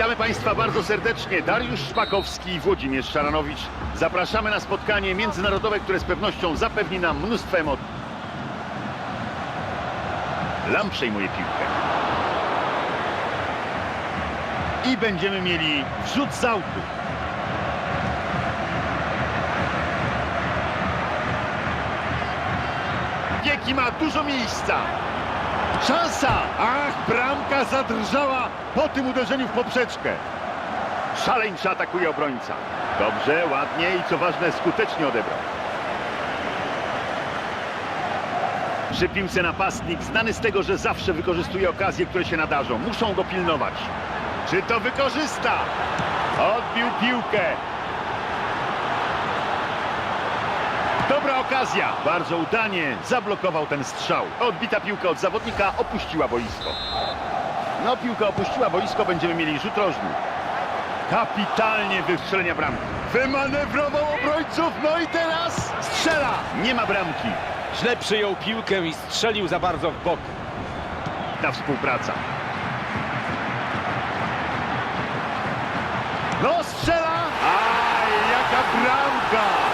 Witamy Państwa bardzo serdecznie. Dariusz Szpakowski i Włodzimierz Szaranowicz. Zapraszamy na spotkanie międzynarodowe, które z pewnością zapewni nam mnóstwo emocji. Lam przejmuje piłkę. I będziemy mieli wrzut z autu. Jaki ma dużo miejsca. Szansa! Ach, bramka zadrżała po tym uderzeniu w poprzeczkę. Szaleńczo atakuje obrońca. Dobrze, ładnie i co ważne, skutecznie odebrał. Przy piłce napastnik znany z tego, że zawsze wykorzystuje okazje, które się nadarzą. Muszą go pilnować. Czy to wykorzysta? Odbił piłkę. Okazja. Bardzo udanie zablokował ten strzał. Odbita piłka od zawodnika opuściła boisko. No, piłka opuściła boisko, będziemy mieli rzut rożny. Kapitalnie wystrzelenia bramki. Wymanewrował obrońców, no i teraz strzela. Nie ma bramki. Źle przyjął piłkę i strzelił za bardzo w bok. Ta współpraca. No, strzela. Aj, jaka bramka.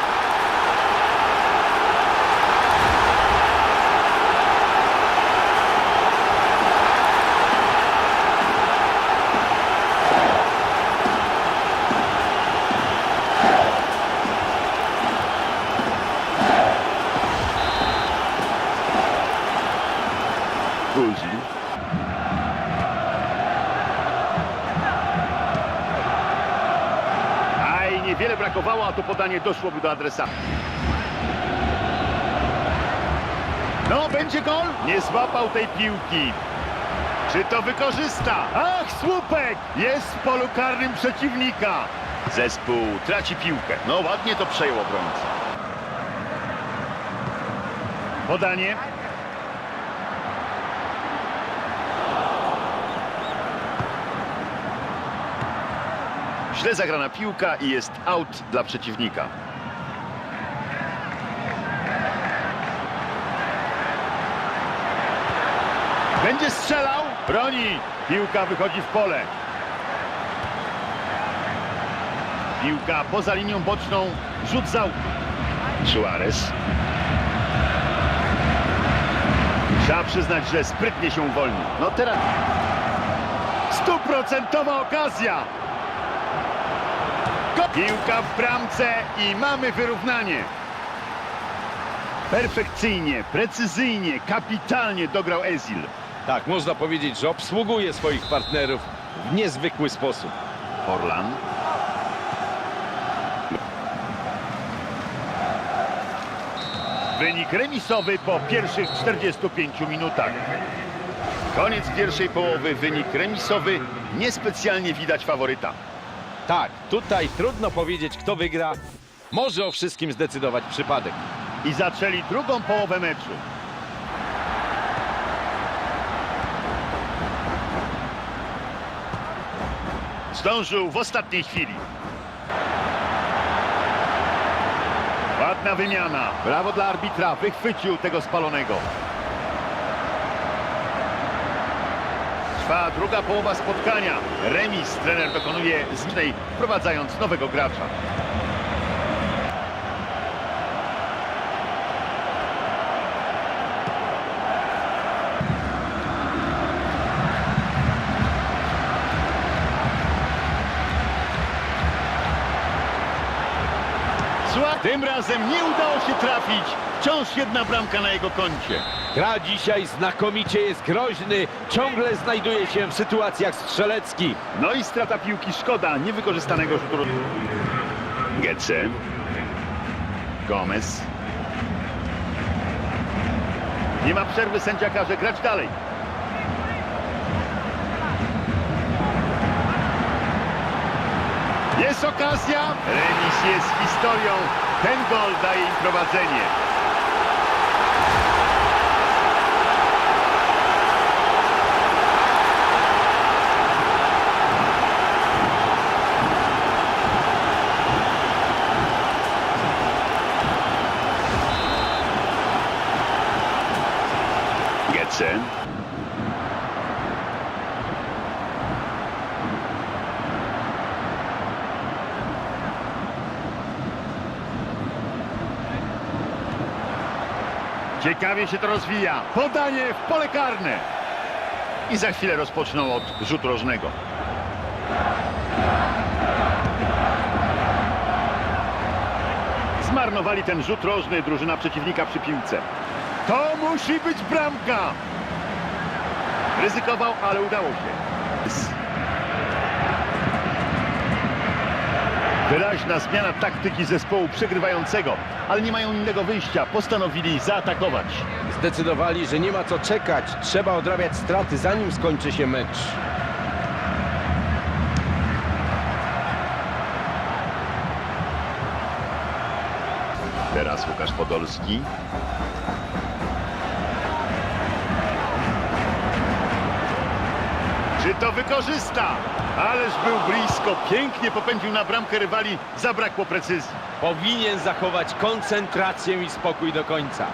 Guzin. Aj, niewiele brakowało, a to podanie doszłoby do adresata. No, będzie gol? Nie złapał tej piłki. Czy to wykorzysta? Ach, słupek! Jest w polu karnym przeciwnika. Zespół traci piłkę. No, ładnie to przejął obrońca. Podanie. Źle zagrana piłka i jest out dla przeciwnika. Będzie strzelał. Broni. Piłka wychodzi w pole. Piłka poza linią boczną. Rzut z autu. Suarez. Trzeba przyznać, że sprytnie się uwolnił. No teraz... Stuprocentowa okazja. Piłka w bramce i mamy wyrównanie. Perfekcyjnie, precyzyjnie, kapitalnie dograł Ezil. Tak, można powiedzieć, że obsługuje swoich partnerów w niezwykły sposób. Orlan. Wynik remisowy po pierwszych 45 minutach. Koniec pierwszej połowy, wynik remisowy. Niespecjalnie widać faworyta. Tak, tutaj trudno powiedzieć, kto wygra. Może o wszystkim zdecydować przypadek. I zaczęli drugą połowę meczu. Zdążył w ostatniej chwili. Ładna wymiana. Brawo dla arbitra. Wychwycił tego spalonego. Trwa druga połowa spotkania. Remis trener dokonuje znicznej, wprowadzając nowego gracza. Tym razem nie udało się trafić. Wciąż jedna bramka na jego koncie. Gra dzisiaj znakomicie, jest groźny, ciągle znajduje się w sytuacjach strzeleckich. No i strata piłki. Szkoda niewykorzystanego rzutu. Getze. Gomez. Nie ma przerwy, sędzia każe grać dalej. Jest okazja. Remis jest historią. Ten gol daje im prowadzenie. Getze. Ciekawie się to rozwija. Podanie w pole karne. I za chwilę rozpoczną od rzutu rożnego. Zmarnowali ten rzut rożny drużyna przeciwnika przy piłce. To musi być bramka! Ryzykował, ale udało się. Wyraźna zmiana taktyki zespołu przegrywającego, ale nie mają innego wyjścia. Postanowili zaatakować. Zdecydowali, że nie ma co czekać. Trzeba odrabiać straty, zanim skończy się mecz. Teraz Łukasz Podolski. Czy to wykorzysta? Ależ był blisko. Pięknie popędził na bramkę rywali. Zabrakło precyzji. Powinien zachować koncentrację i spokój do końca.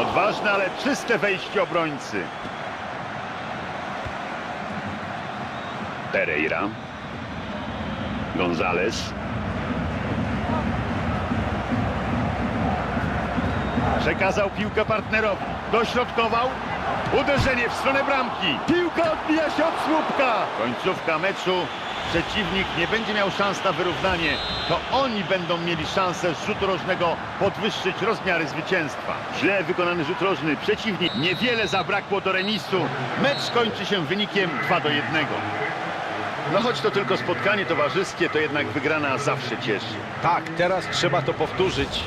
Odważne, ale czyste wejście obrońcy. Pereira. Gonzales. Przekazał piłkę partnerowi. Dośrodkował. Uderzenie w stronę bramki. Piłka odbija się od słupka. Końcówka meczu. Przeciwnik nie będzie miał szans na wyrównanie. To oni będą mieli szansę z rzutu rożnego podwyższyć rozmiary zwycięstwa. Źle wykonany rzut rożny. Przeciwnik niewiele zabrakło do remisu. Mecz kończy się wynikiem 2 do 1. No choć to tylko spotkanie towarzyskie, to jednak wygrana zawsze cieszy. Tak, teraz trzeba to powtórzyć.